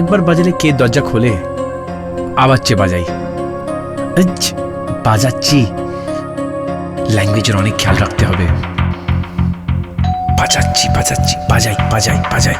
একবার বাজালে কে দরজা খোলে? আবার চেয়ে বাজাই। বাজাচ্ছি। ল্যাঙ্গুয়েজের অনেক খেয়াল রাখতে হবে। বাজাচ্ছি বাজাচ্ছি, বাজাই বাজাই বাজাই।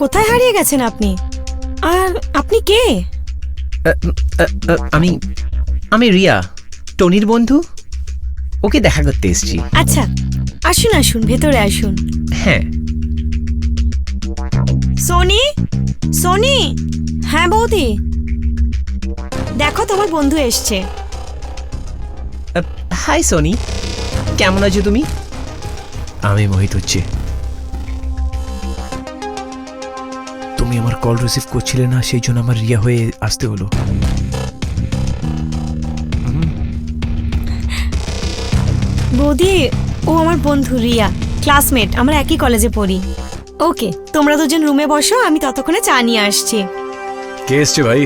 কোথায় হারিয়ে গেছেন আপনি? আর আপনি কে? আমি আমি রিয়া টনির বন্ধু। ওকে দেখা করতে এসেছি। আচ্ছা আসুন আসুন ভেতরে আসুন। হ্যাঁ। সোনি? সোনি? হ্যাঁ বৌদি? দেখো তোমার বন্ধু এসছে। হাই সোনি কেমন আছো তুমি? আমি মোহিত হচ্ছে। তুমি আমার কল রিসিভ করছিলে না সেই জন্য আমার রিয়া হয়ে আসতে হলো। বৌদি ও আমার বন্ধু রিয়া ক্লাসমেট আমরা একই কলেজে পড়ি। ওকে তোমরা দুজন রুমে বসো আমি ততক্ষণে চা নিয়ে আসছি। কে এসছে ভাই?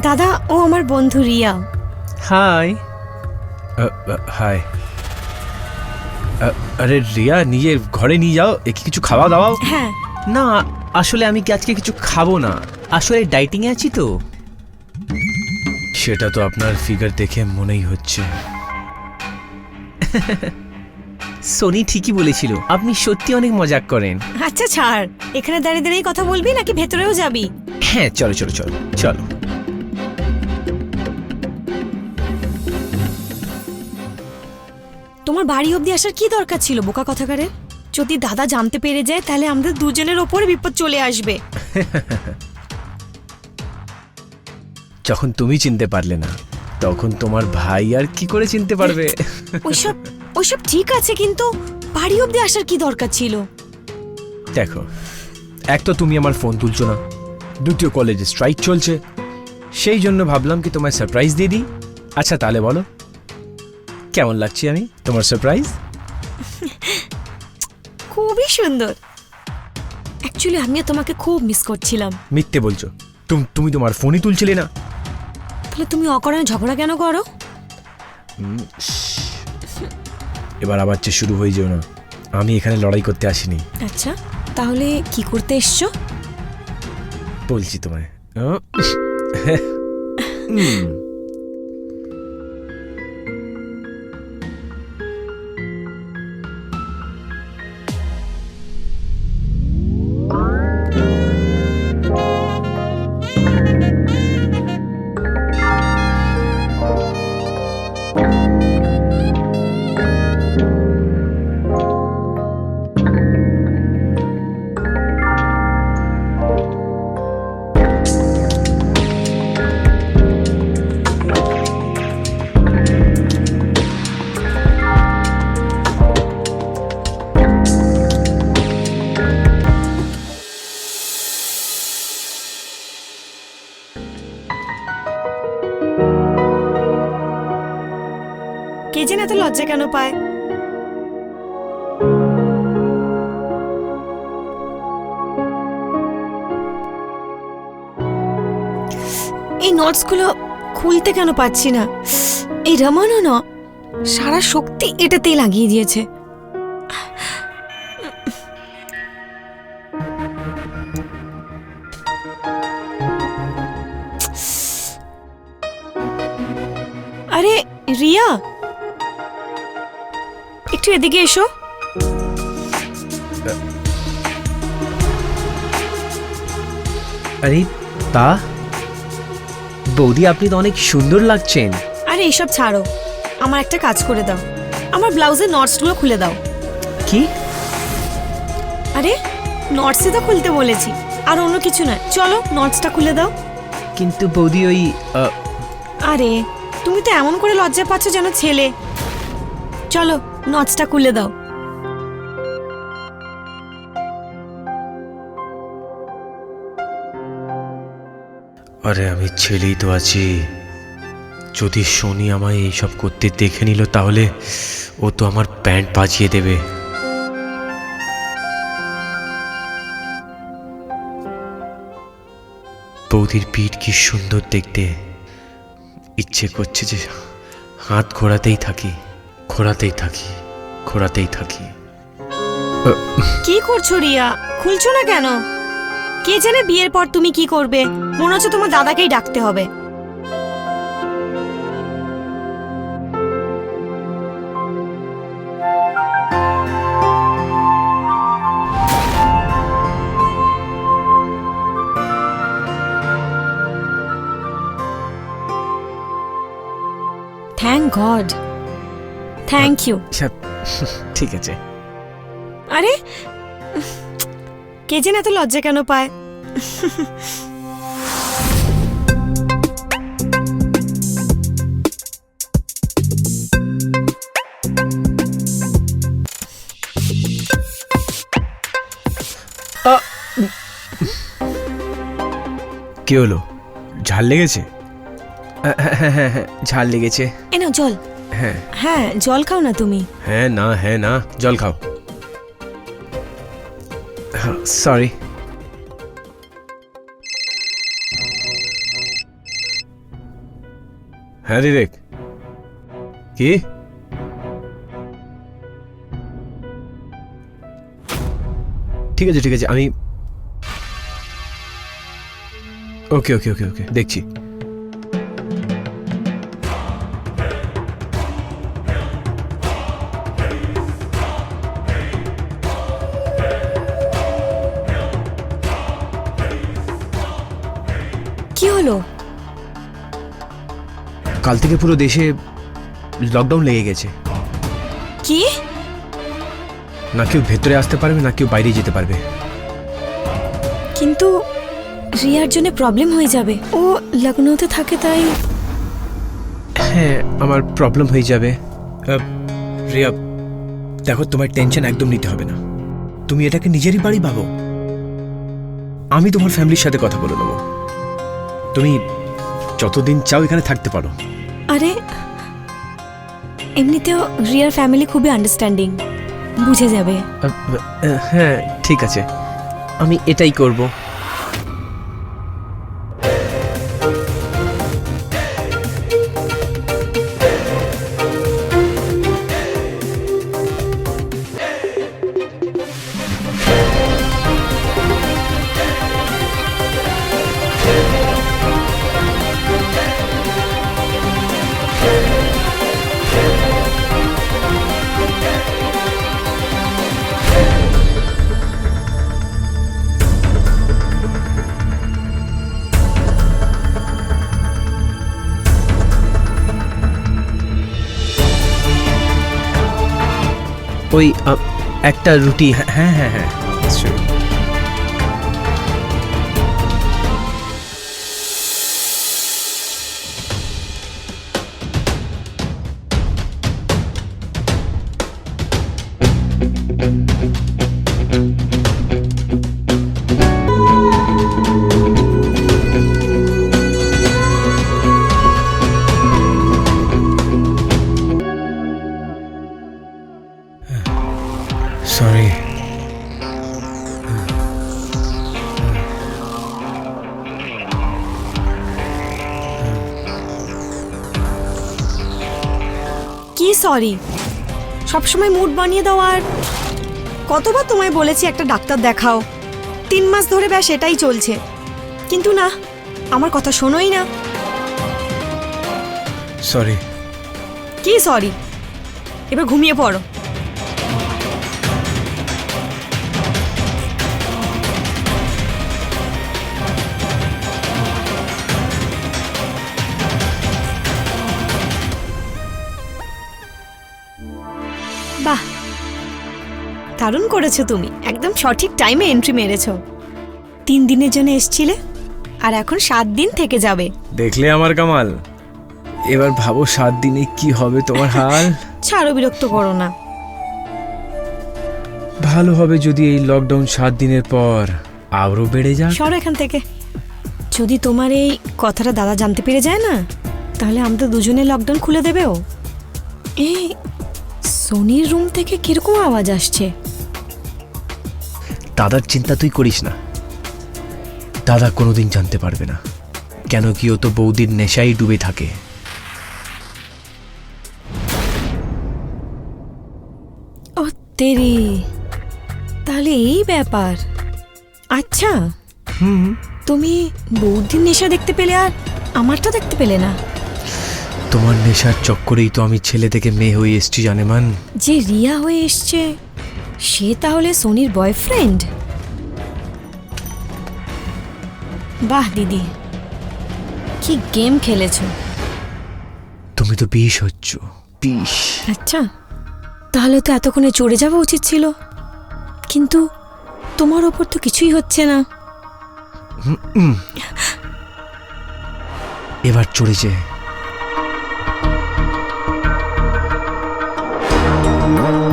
দাদা ও আমার বন্ধু রিয়া। হাই। হাই। আরে রিয়া নিজের ঘরে নিয়ে যাও একে কিছু খাওয়া দাওয়া হ্যাঁ। না আসলে আমি কি আজকে কিছু খাব না? আসলে ডাইটিং এ আছি তো। সেটা তো আপনার ফিগার দেখে মনেই হচ্ছে। সোনি ঠিকই বলেছিল আপনি সত্যি অনেক মজাক করেন। আচ্ছা ছাড়। এখানে দাঁড়িয়ে দাঁড়িয়ে কথা বলবি নাকি ভেতরেও যাবি? হ্যাঁ চলো চলো চলো চলো। তোমার বাড়ি অবধি আসার কি দরকার ছিল বোকা কথাকারে? যদি দাদা জানতে পেরে যায় তাহলে আমাদের দুজনের ওপরে বিপদ চলে আসবে। যখন তুমি চিনতে পারলে না তখন তোমার ভাই আর কি করে চিনতে পারবে? ওইসব ওইসব ঠিক আছে কিন্তু বাড়ি অবধি আসার কি দরকার ছিল? দেখো এক তো তুমি আমার ফোন তুলছো না দ্বিতীয় কলেজে স্ট্রাইক চলছে সেই জন্য ভাবলাম কি তোমায় সারপ্রাইজ দিয়ে দিই। আচ্ছা তাহলে বলো কেমন লাগছি আমি তোমার সারপ্রাইজ খুবই সুন্দর। অ্যাকচুয়ালি আমিও তোমাকে খুব মিস করছিলাম। মিথ্যে বলছো। তুম তুমি তোমার ফোনই তুলছিলে না। তাহলে তুমি অকারণে ঝগড়া কেন করো? এবার আবার যে শুরু হয়ে যেও না। আমি এখানে লড়াই করতে আসিনি। আচ্ছা তাহলে কি করতে এসছো? বলছি তোমায়। এত লজ্জা কেন পায়? এই নোটসগুলো খুলতে কেন পাচ্ছি না? এই রমানও না, সারা শক্তি এটাতেই লাগিয়ে দিয়েছে। আরে, রিয়া! একটু এদিকে এসো। আরে তা? বৌদি আপনি তো অনেক সুন্দর লাগছেন। আরে এসব ছাড়ো। আমার একটা কাজ করে দাও। আমার ব্লাউজের নটসগুলো খুলে দাও। কি? আরে নটসে তো খুলতে বলেছি। আর অন্য কিছু না চলো নটসটা খুলে দাও। কিন্তু বৌদি ওই আরে তুমি তো এমন করে লজ্জা পাচ্ছ যেন ছেলে। চলো নটসটা খুলে দাও। আরে আমি ছেলেই তো আছি। যদি শনি আমায় এইসব করতে দেখে নিল তাহলে ও তো আমার প্যান্ট বাজিয়ে দেবে। বৌদির পিঠ কি সুন্দর দেখতে। ইচ্ছে করছে যে হাত ঘোরাতেই থাকি। ঘোরাতেই থাকি খোরাতেই থাকি। কি করছ রিয়া? খুলছো না কেন? কে জানে বিয়ের পর তুমি কি করবে? মনে হচ্ছে তোমার দাদাকেই ডাকতে হবে। থ্যাংক গড থ্যাংক ইউ আচ্ছা ঠিক আছে। আরে কে যেন এত লজ্জা কেন পায়? কি হলো? ঝাল লেগেছে? আহ, হ্যাঁ হ্যাঁ হ্যাঁ ঝাল লেগেছে। এ নাও জল। হ্যাঁ হ্যাঁ জল খাও না তুমি হ্যাঁ না হ্যাঁ না জল খাও সরি হ্যাঁ বিবেক কি ঠিক আছে ঠিক আছে আমি ওকে ওকে ওকে ওকে দেখছি হলো? কাল থেকে পুরো দেশে লকডাউন লেগে গেছে। কি? না কেউ ভেতরে আসতে পারবে না কেউ বাইরে যেতে পারবে। কিন্তু রিয়ার জন্য প্রবলেম হয়ে যাবে। ও লখনৌতে থাকে তাই হ্যাঁ আমার প্রবলেম হয়ে যাবে। রিয়া দেখো তোমার টেনশন একদম নিতে হবে না। তুমি এটাকে নিজেরই বাড়ি ভাবো। আমি তোমার ফ্যামিলির সাথে কথা বলে নেব। তুমি যতদিন চাও এখানে থাকতে পারো। আরে এমনিতেও রিয়ার ফ্যামিলি খুবই আন্ডারস্ট্যান্ডিং বুঝে যাবে। হ্যাঁ ঠিক আছে। আমি এটাই করব। ওই আহ, একটা রুটি হ্যাঁ হ্যাঁ হ্যাঁ Sorry. কি সরি সবসময় মুড বানিয়ে দাও আর কতবার তোমায় বলেছি একটা ডাক্তার দেখাও। তিন মাস ধরে ব্যাস এটাই চলছে। কিন্তু না আমার কথা শোনোই না। সরি কি সরি এবার ঘুমিয়ে পড়ো। দারুণ করেছ তুমি। একদম সঠিক টাইমে এন্ট্রি মেরেছো। তিন দিনের জন্য এসছিলে আর এখন সাত দিন থেকে যাবে। দেখলে আমার কামাল? এবার ভাবো সাত দিনে কি হবে তোমার হাল? ছাড়ো বিরক্ত করো না। ভালো হবে যদি এই লকডাউন সাত দিনের পর আরও বেড়ে যাক। সরো এখান থেকে। যদি তোমার এই কথাটা দাদা জানতে পেরে যায় না তাহলে আমাদের দুজনে লকডাউন খুলে দেবে ও এই সোনির রুম থেকে কীরকম আওয়াজ আসছে? দাদার চিন্তা তুই করিস না। দাদা কোনোদিন জানতে পারবে না কেন কি ও তো বৌদির নেশাই ডুবে থাকে। ও তেরি তাহলে এই ব্যাপার। আচ্ছা হুম। তুমি বৌদির নেশা দেখতে পেলে আর আমারটা দেখতে পেলে না। তোমার নেশার চক্করেই তো আমি ছেলে থেকে মেয়ে হয়ে এসছি জানেমান যে রিয়া হয়ে এসছে সে তাহলে সোনির বয়ফ্রেন্ড? বাহ দিদি। কি গেম খেলেছো? তুমি তো বিষ হচ্ছ। বিষ আচ্ছা তাহলে তো এতক্ষণে চড়ে যাওয়া উচিত ছিল। কিন্তু তোমার ওপর তো কিছুই হচ্ছে না। এবার চড়ে যে। চড়েছে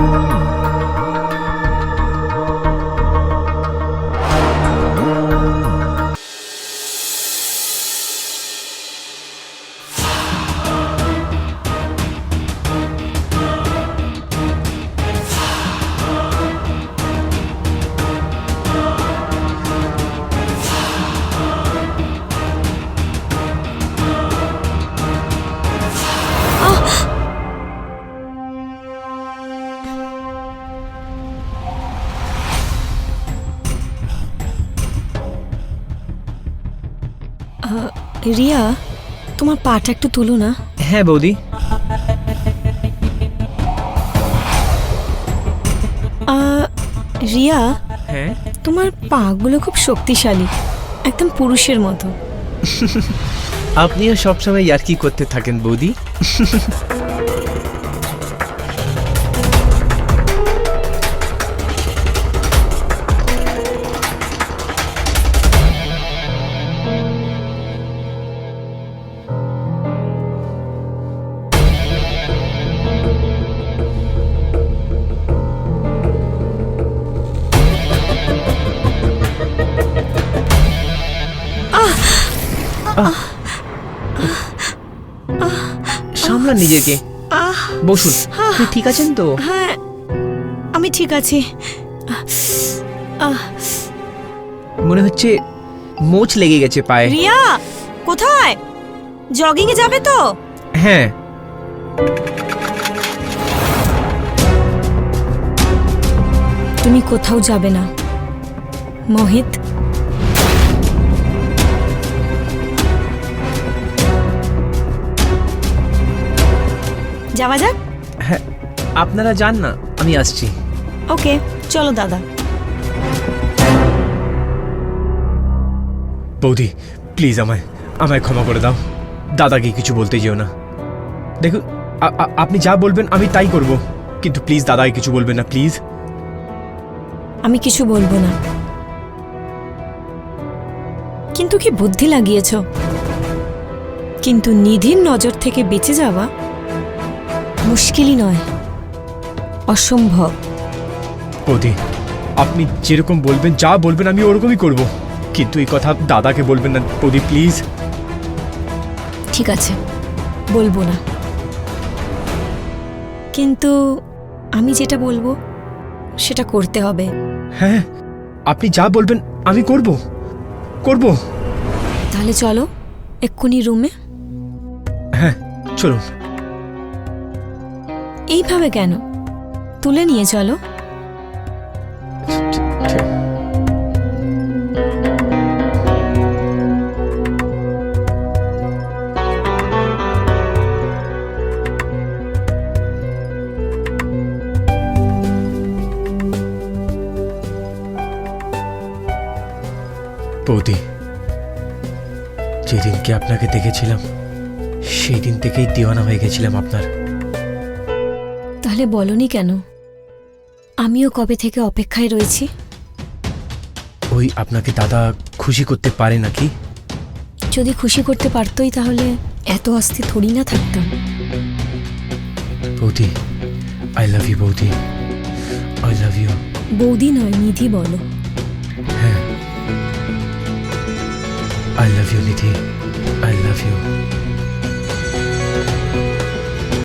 রিয়া তোমার পাটা একটু তুলো না। হ্যাঁ বৌদি। রিয়া হ্যাঁ? তোমার পাগুলো খুব শক্তিশালী একদম পুরুষের মতো। আপনিও সবসময় ইয়ার্কি করতে থাকেন বৌদি। সামলান নিজেকে। আহ বসুন ঠিক আছেন তো? হ্যাঁ আমি ঠিক আছি। আহ, মনে হচ্ছে মোচ লেগে গেছে পায়ে। রিয়া কোথায়? জগিং এ যাবে তো? হ্যাঁ। তুমি কোথাও যাবে না। মোহিত যাওয়া যাক? হ্যাঁ আপনারা যান না আমি আসছি। ওকে চলো দাদা। বৌদি প্লিজ আমায় আমায় ক্ষমা করে দাও। দাদাকে কিছু বলতে যেও না। দেখুন আপনি যা বলবেন আমি তাই করব। কিন্তু প্লিজ দাদাকে কিছু বলবেন না প্লিজ। আমি কিছু বলব না। কিন্তু কি বুদ্ধি লাগিয়েছ? কিন্তু নিধির নজর থেকে বেঁচে যাওয়া মুশকিলই নয় অসম্ভব। বৌদি আপনি যেরকম বলবেন যা বলবেন আমি ওরকমই করব। কিন্তু এই কথা দাদাকে বলবেন না বৌদি প্লিজ। ঠিক আছে বলব না। কিন্তু আমি যেটা বলব সেটা করতে হবে। হ্যাঁ আপনি যা বলবেন আমি করব। করব। তাহলে চলো এক্ষুনি রুমে। হ্যাঁ চলুন। এইভাবে কেন? তুলে নিয়ে চলো। বৌদি, যেদিনকে আপনাকে দেখেছিলাম সেই দিন থেকেই দিওয়ানা হয়ে গেছিলাম আপনার। তাহলে বলনি কেন? আমিও কবে থেকে অপেক্ষায় রয়েছি? ওই আপনাকে দাদা খুশি করতে পারে নাকি? যদি খুশি করতে পারতোই তাহলে এত অস্থির থরি না থাকতাম। বৌদি আই লাভ ইউ বৌদি। আই লাভ ইউ বৌদি নয় নিধি বলো। হ্যাঁ। I love you Nidhi. I love you